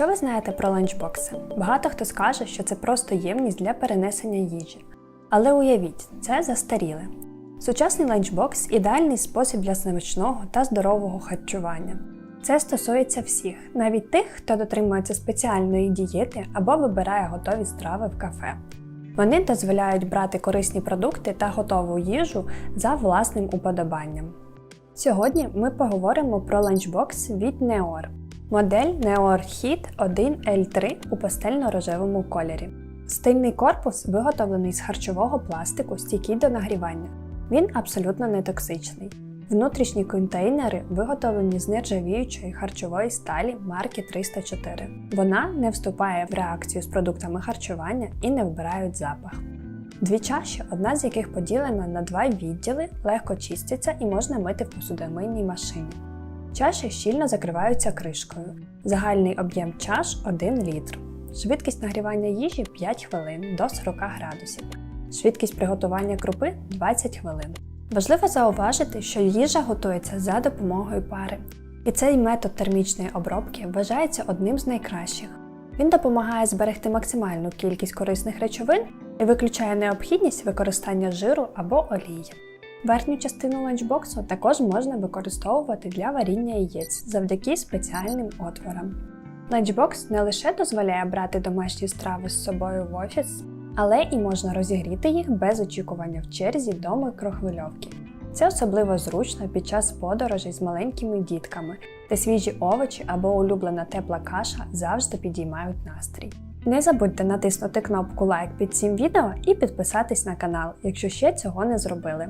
Що ви знаєте про ланчбокси? Багато хто скаже, що це просто ємність для перенесення їжі. Але уявіть, це застаріле. Сучасний ланчбокс ідеальний спосіб для смачного та здорового харчування. Це стосується всіх, навіть тих, хто дотримується спеціальної дієти або вибирає готові страви в кафе. Вони дозволяють брати корисні продукти та готову їжу за власним уподобанням. Сьогодні ми поговоримо про ланчбокс від Neor. Модель Neor 1L3 у пастельно-рожевому кольорі. Стильний корпус виготовлений з харчового пластику, стійкий до нагрівання. Він абсолютно не токсичний. Внутрішні контейнери виготовлені з нержавіючої харчової сталі марки 304. Вона не вступає в реакцію з продуктами харчування і не вбирають запах. Дві чаші, одна з яких поділена на два відділи, легко чистяться і можна мити в посудомийній машині. Чаші щільно закриваються кришкою. Загальний об'єм чаш 1 літр. Швидкість нагрівання їжі 5 хвилин до 40 градусів. Швидкість приготування крупи 20 хвилин. Важливо зауважити, що їжа готується за допомогою пари. І цей метод термічної обробки вважається одним з найкращих. Він допомагає зберегти максимальну кількість корисних речовин і виключає необхідність використання жиру або олії. Верхню частину ланчбоксу також можна використовувати для варіння яєць завдяки спеціальним отворам. Ланчбокс не лише дозволяє брати домашні страви з собою в офіс, але і можна розігріти їх без очікування в черзі до микрохвильовки. Це особливо зручно під час подорожей з маленькими дітками, де свіжі овочі або улюблена тепла каша завжди підіймають настрій. Не забудьте натиснути кнопку лайк під цим відео і підписатись на канал, якщо ще цього не зробили.